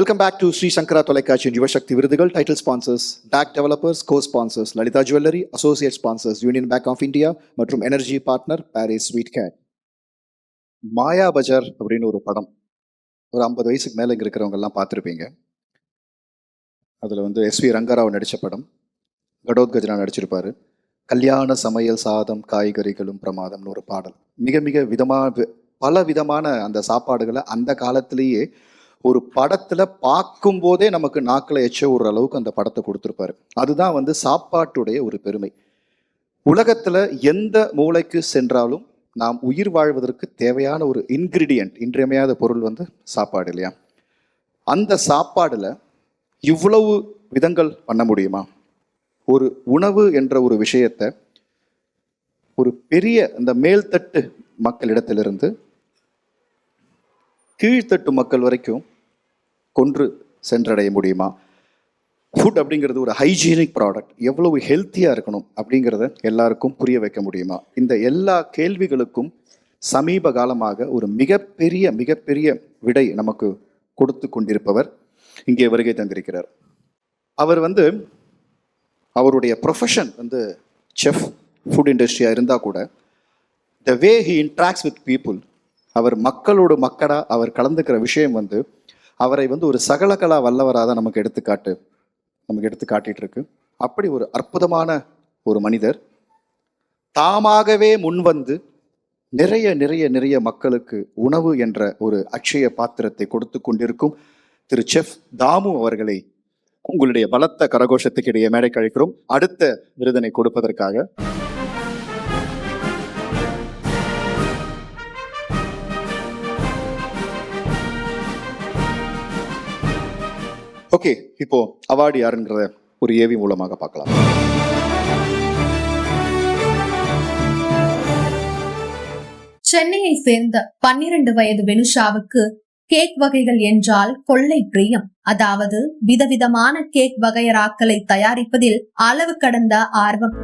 Welcome back to Shri Sankara தொலைக்காட்சியின் யுவசக்தி விருதுகள் title sponsors back developers co sponsors Lalitha jewellery associate sponsors union bank of India மற்றும் energy partner Paris sweet gate Maya Bazaar அப்படின்னு ஒரு படம். ஒரு ஐம்பது வயசுக்கு மேலே இங்கே இருக்கிறவங்க எல்லாம் பார்த்துருப்பீங்க. அதில் வந்து எஸ் வி ரங்கராவ் நடித்த படம். கடோத்கஜனா நடிச்சிருப்பாரு. கல்யாண சமையல் சாதம் காய்கறிகளும் பிரமாதம்னு ஒரு பாடல். மிக மிக விதமான பல விதமான அந்த சாப்பாடுகளை அந்த காலத்திலேயே ஒரு படத்துல பார்க்கும் போதே நமக்கு நாக்கில் எச்ச விடுற அளவுக்கு அந்த படத்தை கொடுத்துருப்பாரு. அதுதான் வந்து சாப்பாட்டுடைய ஒரு பெருமை. உலகத்துல எந்த மூளைக்கு சென்றாலும் நாம் உயிர் வாழ்வதற்கு தேவையான ஒரு இன்கிரிடியன்ட் இன்றியமையாத பொருள் வந்து சாப்பாடு இல்லையா? அந்த சாப்பாடுல இவ்வளவு விதங்கள் பண்ண முடியுமா? ஒரு உணவு என்ற ஒரு விஷயத்தை ஒரு பெரிய அந்த மேல்தட்டு மக்களிடத்திலிருந்து கீழ்த்தட்டு மக்கள் வரைக்கும் கொன்று சென்றடைய முடியுமா? ஃபுட் அப்படிங்கிறது ஒரு ஹைஜீனிக் ப்ராடக்ட் எவ்வளவு ஹெல்த்தியாக இருக்கணும் அப்படிங்கிறத எல்லாருக்கும் புரிய வைக்க முடியுமா? இந்த எல்லா கேள்விகளுக்கும் சமீப காலமாக ஒரு மிகப்பெரிய மிகப்பெரிய விடை நமக்கு கொடுத்து கொண்டிருப்பவர் இங்கே வருகை தந்திருக்கிறார். அவர் வந்து அவருடைய ப்ரொஃபஷன் வந்து செஃப் ஃபுட் இண்டஸ்ட்ரியாக இருந்தால் கூட the way he interacts with people அவர் மக்களோடு மக்களாக அவர் கலந்துக்கிற விஷயம் வந்து அவரை வந்து ஒரு சகலகலா வல்லவராக தான் நமக்கு எடுத்துக்காட்டு நமக்கு எடுத்து காட்டிட்டு இருக்கு அப்படி ஒரு அற்புதமான ஒரு மனிதர் தாமாகவே முன்வந்து நிறைய நிறைய நிறைய மக்களுக்கு உணவு என்ற ஒரு அட்சய பாத்திரத்தை கொடுத்து கொண்டிருக்கும் திரு செஃப் தாமு அவர்களை உங்களுடைய பலத்த கரகோஷத்துக்கு இடையே மேடை கழிக்கிறோம் அடுத்த விருதனை கொடுப்பதற்காக ஓகே இப்போ அவார்டு யாருன்றத ஒரு ஏவி மூலமாக பார்க்கலாம். சென்னையை சேர்ந்த பன்னிரண்டு வயது வெனுஷாவுக்கு கேக் வகைகள் என்றால் கொள்ளை பிரியம். அதாவது விதவிதமான கேக் வகையராக்களை தயாரிப்பதில் அளவு கடந்த ஆர்வம்.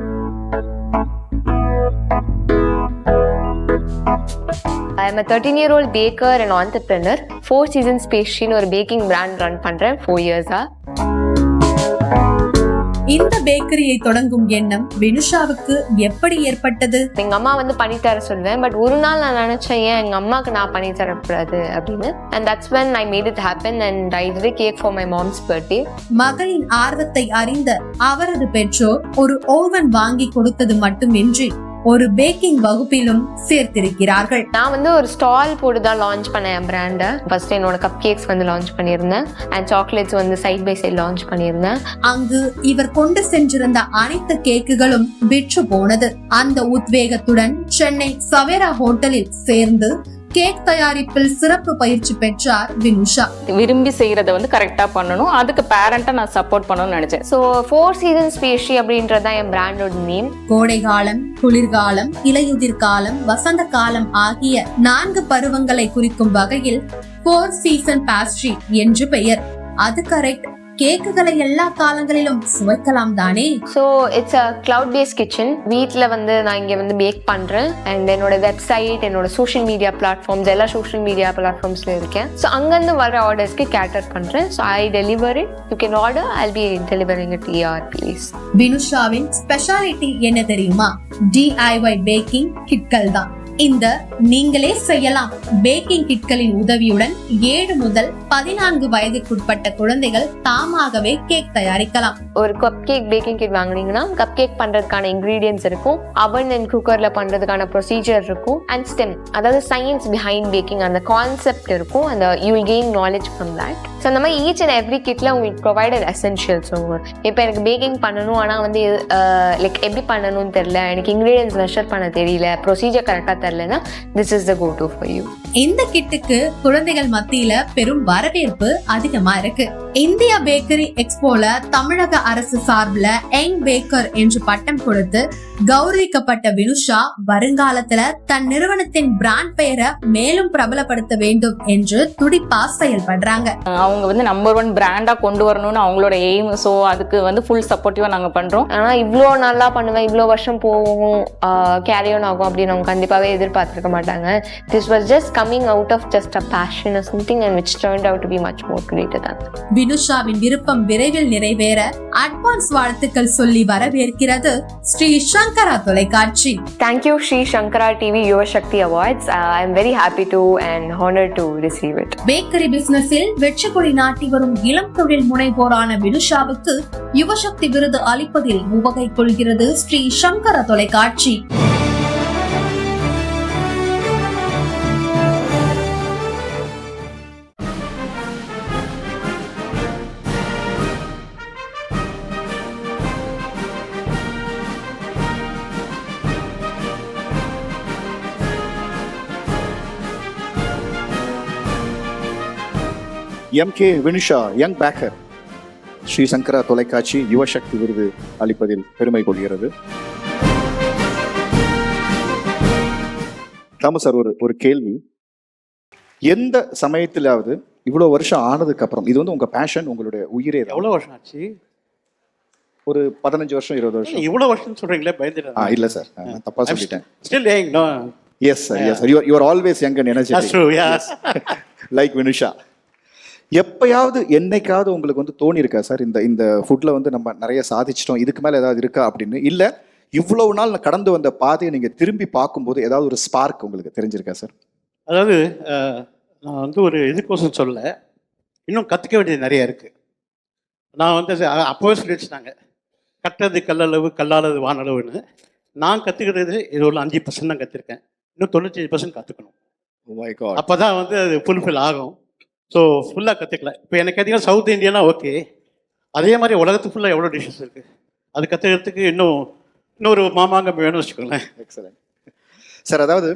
I am a 13 year old baker and entrepreneur. Four seasons பேஸ்ட்ரின்னு ஒரு பேக்கிங் பிராண்ட் ரன் பண்றேன். ஃபோர் இயர்ஸா இந்த பேக்கரியை தொடங்கும் எண்ணம் வெனுஷாவுக்கு எப்படி ஏற்பட்டது? எங்க அம்மா வந்து பண்ணி தர சொல்லுவேன். பட் ஒரு நாள் நான் நினைச்சேன் ஏன் எங்க அம்மாக்கு நான் பண்ணி தரக்கூடாது? அப்படின்னு. And that's when I made it happen and I a cake for my mom's birthday மகளின் ஆர்வத்தை அறிந்த அவரது பெற்றோர் ஒரு ஓவன் வாங்கி கொடுத்தது மட்டுமின்றி ஒரு பேக்கிங் வகுப்பிலும் சேர்த்திருக்கிறார்கள். நான் வந்து ஒரு ஸ்டால் போட்டு தான் லான்ச் பண்ணேன் பிராண்டை ஃபர்ஸ்ட் என்னோட கப் கேக்ஸ் வந்து லான்ச் பண்ணியிருந்தேன். அண்ட் சாக்லேட்ஸ் வந்து சைட் பை சைட் லான்ச் பண்ணியிருந்தேன். அங்கு இவர் கொண்டு சென்றிருந்த அனைத்து கேக்குகளும் விற்று போனது. அந்த உத்வேகத்துடன் சென்னை சவேரா ஹோட்டலில் சேர்ந்து கேக் தயாரிப்பில் சிறப்பு பயிற்சி பெற்றார் வினுஷா. விரும்பி செய்கிறத வந்து கரெக்டாக பண்ணணும். அதுக்கு பேரண்ட்டை நான் சப்போர்ட் பண்ணணும்னு நினச்சேன். ஸோ ஃபோர் சீசன்ஸ் பேஸ்ட்ரி அப்படின்றது என் பிராண்டோட நேம் கோடை காலம் குளிர்காலம் இலையுதிர் காலம் வசந்த காலம் ஆகிய நான்கு பருவங்களை குறிக்கும் வகையில் போர் சீசன் பாஸ்ட்ரி என்று பெயர். அது கரெக்ட் கேக்குகளை எல்லா காலங்களிலும் சுவைக்கலாம் தானே? So it's a cloud base kitchen வீட்டில் வந்து நான் இங்கே வந்து பேக் பண்ணுறேன் அண்ட் என்னோட வெப்சைட் என்னோட சோஷியல் மீடியா பிளாட்ஃபார்ம்ஸ் எல்லா சோஷியல் மீடியா பிளாட்ஃபார்ம்ஸில் இருக்கேன். ஸோ அங்கேருந்து வர ஆர்டர்ஸ்க்கு கேட்டர் பண்ணுறேன் so I deliver it you can order I be delivering it ER please வினுஷாவின் ஸ்பெஷாலிட்டி என்ன தெரியுமா? டிஐஒய் பேக்கிங் கிட்கள் தான். இந்த நீங்களே செய்யலாம். பேக்கிங் கிட்களின் உதவியுடன் ஏழு முதல் பதினான்கு வயதுக்குட்பட்ட குழந்தைகள் தாமாகவே கேக் தயாரிக்கலாம். ஒரு கப் கேக் பேக்கிங் கிட் வாங்குனீங்கன்னா கப் கேக் பண்றதுக்கான இன்க்ரீடியன்ஸ் இருக்கும். அவன் அண்ட் குக்கரில் பண்றதுக்கான ப்ரொசீஜர் இருக்கும். அண்ட் ஸ்டெம் அதாவது சயின்ஸ் பிஹைண்ட் பேக்கிங் அந்த கான்செப்ட் இருக்கும். அந்த you will gain knowledge from that so அந்த மாதிரி ஈச் அண்ட் எவ்ரி கிட்ல உங்களுக்கு ப்ரொவைடட் எசென்ஷியல்ஸ் இப்போ எனக்கு பேக்கிங் பண்ணணும் ஆனால் வந்து லைக் எப்படி பண்ணணும்னு தெரியல. எனக்கு இன்க்ரீடியன்ஸ் மெஷர் பண்ண தெரியல. ப்ரொசீஜர் கரெக்டாக தெரிலனா this is the go to for you இந்த கிட்டுக்கு குழந்தைகள் மத்தியில பெரும் வரவேற்பு அதிகமா இருக்கு. இந்திய பேக்கரி எக்ஸ்போல தமிழக அரசு சார்பில் யங் பேக்கர் என்று பட்டம் கொடுத்து கௌரவிக்கப்பட்ட வினுஷா வருங்காலத்துல தன் நிறுவனத்தின் பிராண்ட் பெயரை மேலும் பிரபலப்படுத்த வேண்டும் என்று துடிப்பா செயல்படுறாங்க. அவங்க வந்து நம்பர் ஒன் பிராண்டாக கொண்டு வரணும்னு அவங்களோட எய்ம் ஸோ அதுக்கு வந்து ஃபுல் சப்போர்ட்டிவாக நாங்கள் பண்ணுறோம் ஆனால் இவ்வளோ நல்லா பண்ணுவேன் இவ்வளோ வருஷம் போகும் கேரி ஆன் ஆகும் அப்படின்னு அவங்க கண்டிப்பாகவே எதிர்பார்த்துருக்க மாட்டாங்க. This was just coming out of just a passion something and which turned out to be much more greater தான் வினுஷாவின் விருப்பம் விரைவில் நிறைவேற அட்வான்ஸ் வாழ்த்துக்கள் சொல்லி வரவேற்கிறது ஸ்ரீ சங்கரா தொலைக்காட்சி. Thank you Shri Sankara TV Yuva Sakthi awards I am very happy to and honour to receive it bakery பிசினஸில் வெற்றி கொடி நாட்டி வரும் இளம் தொழில் முனைவோரான வினுஷாவுக்கு யுவசக்தி விருது அளிப்பதில் உவகை கொள்கிறது ஸ்ரீ சங்கர தொலைக்காட்சி. M K Vinusha young baker Shri Sankara தொலைக்காட்சி யுவசக்தி விருது அளிப்பதில் பெருமை கொள்கிறது. ராம சார் ஒரு ஒரு கேள்வி. எந்த சமயத்திலாவது இவ்வளோ வருஷம் ஆனதுக்கு அப்புறம் இது வந்து உங்க பேஷன் உங்களுடைய உயிரே தான். எவ்வளவு வருஷம் ஆச்சு? ஒரு பதினஞ்சு வருஷம் இருபது வருஷம். இவ்வளவு வருஷம் சொல்றீங்களே ஆ பயந்துட்டேன் இல்ல சார். நான் தப்பா சொல்லிட்டேன். Still yes sir yes sir you are always young and yes like Vinusha எப்பயாவது என்னைக்காவது உங்களுக்கு வந்து தோணி இருக்கா சார் இந்த இந்த ஃபுட்ல வந்து நம்ம நிறைய சாதிச்சிட்டோம் இதுக்கு மேல ஏதாவது இருக்கா? அப்படின்னு. இல்ல இவ்வளவு நாள் நான் கடந்து வந்த பாதையை நீங்க திரும்பி பார்க்கும்போது ஏதாவது ஒரு ஸ்பார்க் உங்களுக்கு தெரிஞ்சிருக்கா சார்? அதாவது நான் வந்து ஒரு இதுக்கோசம் சொல்ல இன்னும் கற்றுக்க வேண்டியது நிறைய இருக்கு. நான் வந்து அப்போவே சொல்லி வச்சுட்டாங்க கட்டது கல்லளவு கல்லாதது வானளவுன்னு. நான் கற்றுக்கிறது இது ஒரு அஞ்சு பர்சன்ட் தான் கற்றுருக்கேன் இன்னும் தொண்ணூத்தஞ்சு பர்சன்ட் கற்றுக்கணும் அப்போ தான் வந்து அது ஃபுல்ஃபில் ஆகும். ஸோ ஃபுல்லாக கற்றுக்கல இப்போ எனக்கு பார்த்தீங்கன்னா சவுத் இந்தியானா ஓகே அதே மாதிரி உலகத்து ஃபுல்லாக எவ்வளோ டிஷ்ஷஸ் இருக்குது அது கற்றுக்கிறதுக்கு இன்னும் இன்னொரு மாமாங்கம் வேணும்னு வச்சுக்கோங்களேன். எக்ஸலன்ட் சார் அதாவது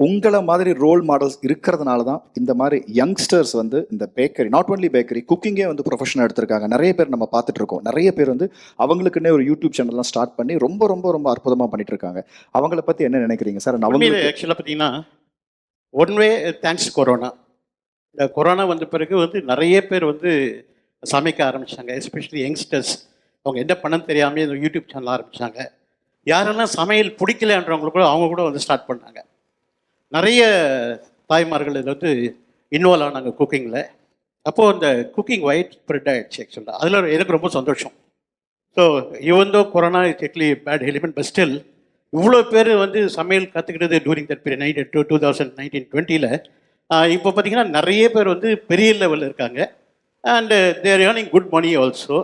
உங்களை மாதிரி ரோல் மாடல்ஸ் இருக்கிறதுனால தான் இந்த மாதிரி யங்ஸ்டர்ஸ் வந்து இந்த பேக்கரி நாட் ஒன்லி பேக்கரி குக்கிங்கே வந்து ப்ரொஃபஷனல் எடுத்திருக்காங்க. நிறைய பேர் நம்ம பார்த்துட்டு இருக்கோம். நிறைய பேர் வந்து அவங்களுக்குன்னே ஒரு யூடியூப் சேனல்லாம் ஸ்டார்ட் பண்ணி ரொம்ப ரொம்ப ரொம்ப அற்புதமாக பண்ணிட்டு இருக்காங்க. அவங்கள பத்தி என்ன நினைக்கிறீங்க? சார் அவங்களுக்கு ஆக்சுவலாக பார்த்தீங்கன்னா ஒன் வே தேங்க்ஸ் கொரோனா இந்த கொரோனா வந்த பிறகு வந்து நிறைய பேர் வந்து சமைக்க ஆரம்பிச்சாங்க எஸ்பெஷலி யங்ஸ்டர்ஸ் அவங்க என்ன பண்ணன்னு தெரியாமல் இந்த யூடியூப் சேனல் ஆரம்பித்தாங்க யாரெல்லாம் சமையல் பிடிக்கலன்றவங்க கூட அவங்க கூட வந்து ஸ்டார்ட் பண்ணாங்க. நிறைய தாய்மார்கள் இதில் வந்து இன்வால்வ் ஆனாங்க குக்கிங்கில் அப்போது அந்த குக்கிங் ஒயிட் ஸ்ப்ரெட் ஆகிடுச்சு ஆக்சுவலாக அதில் எனக்கு ரொம்ப சந்தோஷம். So இவந்தோ corona is ugly bad element but still இவ்வளோ பேர் வந்து சமையல் கற்றுக்கிட்டது during that period nineteen two two thousand nineteen டுவெண்ட்டியில் இப்போ பார்த்தீங்கன்னா நிறைய பேர் வந்து பெரிய லெவலில் இருக்காங்க. And they're earning good money also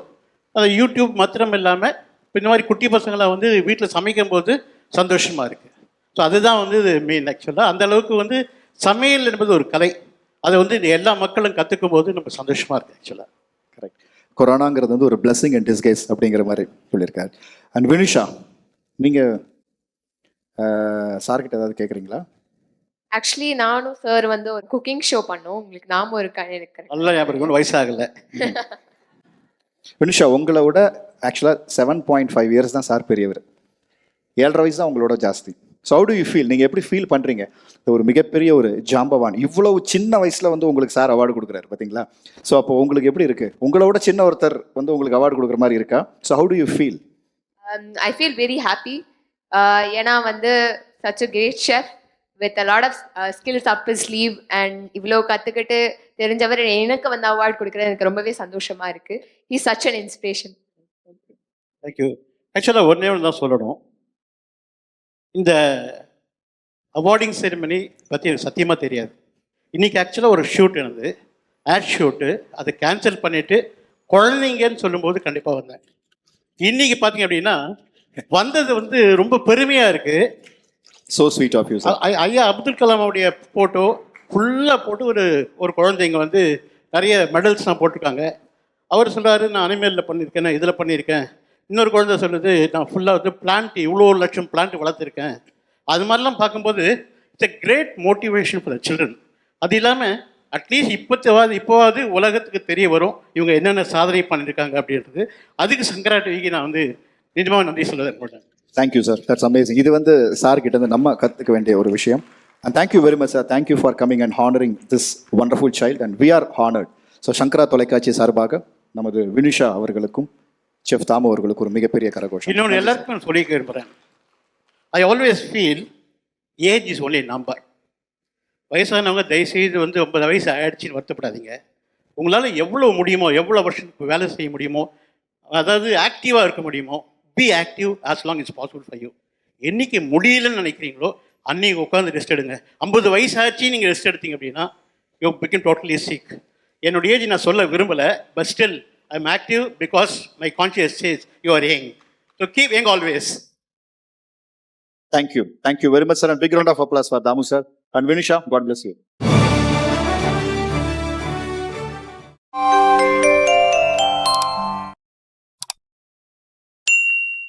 அந்த யூடியூப் மாத்திரம் இல்லாமல் இந்த மாதிரி குட்டி பசங்களாம் வந்து வீட்டில் சமைக்கும் போது சந்தோஷமாக இருக்குது ஸோ அதுதான் வந்து இது மெயின் ஆக்சுவலாக அந்த அளவுக்கு வந்து சமையல் என்பது ஒரு கலை. அதை வந்து எல்லா மக்களும் கற்றுக்கும் போது நம்ம சந்தோஷமாக இருக்குது ஆக்சுவலாக கரெக்ட் கொரோனாங்கிறது வந்து ஒரு பிளஸ்ஸிங் அண்ட் டிஸ்கைஸ் அப்படிங்கிற மாதிரி சொல்லியிருக்காரு. அண்ட் வினுஷா நீங்கள் சார்கிட்ட ஏதாவது கேட்குறீங்களா ஆக்சுவலி நானும் சார் வந்து ஒரு குக்கிங் ஷோ பண்ணோம். உங்களுக்கு நாமும் இருக்கான்னு எனக்கு நல்லா ஞாபகம் வயசாகலை. வினுஷா உங்களை விட ஆக்சுவலாக செவன் பாயிண்ட் ஃபைவ் இயர்ஸ் தான் சார் பெரியவர். ஏழரை வயசு தான் உங்களோட ஜாஸ்தி. So how do you feel நீங்கள் எப்படி ஃபீல் பண்ணுறீங்க ஒரு மிகப்பெரிய ஒரு ஜாம்பவான். இவ்வளவு சின்ன வயசில் வந்து உங்களுக்கு சார் அவார்டு கொடுக்குறாரு பார்த்தீங்களா ஸோ அப்போ உங்களுக்கு எப்படி இருக்குது உங்களை விட சின்ன ஒருத்தர் வந்து உங்களுக்கு அவார்டு கொடுக்குற மாதிரி இருக்கா? So how do you feel I feel very happy ஏன்னா வந்து such a great chef with a lot of skills up sleeve and இவ்வளோ கற்றுக்கிட்டு தெரிஞ்சவர் எனக்கு வந்து அவார்ட் கொடுக்குறது எனக்கு ரொம்பவே சந்தோஷமா இருக்கு. He such an inspiration thank you ஆக்சுவலாக ஒன்றே ஒன்று தான் சொல்லணும். இந்த அவார்டிங் செரிமனி பற்றி எனக்கு சத்தியமாக தெரியாது. இன்றைக்கி ஆக்சுவலாக ஒரு ஷூட் எனது ஆட் ஷூட்டு அதை கேன்சல் பண்ணிவிட்டு குழந்தைங்கன்னு சொல்லும்போது கண்டிப்பாக வந்தேன். இன்றைக்கி பார்த்தீங்க அப்படின்னா வந்தது வந்து ரொம்ப பெருமையாக இருக்குது ஸோ ஸ்வீட் ஆஃப் யூ ஐயா அப்துல் கலாமுடைய ஃபோட்டோ ஃபுல்லாக போட்டு ஒரு ஒரு குழந்தைங்க வந்து நிறைய மெடல்ஸ்லாம் போட்டிருக்காங்க. அவர் சொல்கிறாரு நான் அனிமேலில் பண்ணியிருக்கேன் நான் இதில் பண்ணியிருக்கேன். இன்னொரு குழந்தை சொல்லுது நான் ஃபுல்லாக வந்து பிளான்ட் இவ்வளோ லட்சம் பிளான்ட் வளர்த்துருக்கேன். அது மாதிரிலாம் பார்க்கும்போது it's a great motivation for the children அது இல்லாமல் அட்லீஸ்ட் இப்போவாது இப்போவாது உலகத்துக்கு தெரிய வரும் இவங்க என்னென்ன சாதனை பண்ணியிருக்காங்க அப்படின்றது. அதுக்கு சங்கராட்டவிக்கு நான் வந்து நிஜமாக நன்றி சொல்ல போட்டேன் தேங்க்யூ சார் தட்ஸ் அமேசிங் இது வந்து சார் கிட்ட இருந்து நம்ம கற்றுக்க வேண்டிய ஒரு விஷயம். And thank you very much sir thank you for coming and honouring this wonderful child and we are honoured so Sankara தொலைக்காட்சி சார்பாக நமது வினிஷா அவர்களுக்கும் செஃப் தாமு அவர்களுக்கும் ஒரு மிகப்பெரிய கரகோஷம். இன்னொன்று எல்லாருக்கும் சொல்லிக்க விரும்புகிறேன் I always feel age is only number வயசானவங்க தயவுசெய்து வந்து ஐம்பது வயசு ஆயிடுச்சுன்னு வருத்தப்படாதீங்க. உங்களால் எவ்வளோ முடியுமோ எவ்வளோ வருஷத்துக்கு வேலை செய்ய முடியுமோ அதாவது ஆக்டிவாக இருக்க முடியுமோ be active as long is possible for you என்னைக்கு முடியலன்னு நினைக்கிறீங்களோ அன்னைக்கு உட்காந்து ரெஸ்ட் எடுங்க ஐம்பது வயசு ஆச்சு நீங்கள் ரெஸ்ட் எடுத்தீங்க அப்படின்னா யூ பிகின் டோட்டலி சிக் என்னுடைய ஏஜ் நான் சொல்ல விரும்பலை but still I am active because my conscious says you are young so keep young always Thank you. Thank you very much, sir. And big round of applause for Damu, sir. And Vinisha, God bless you.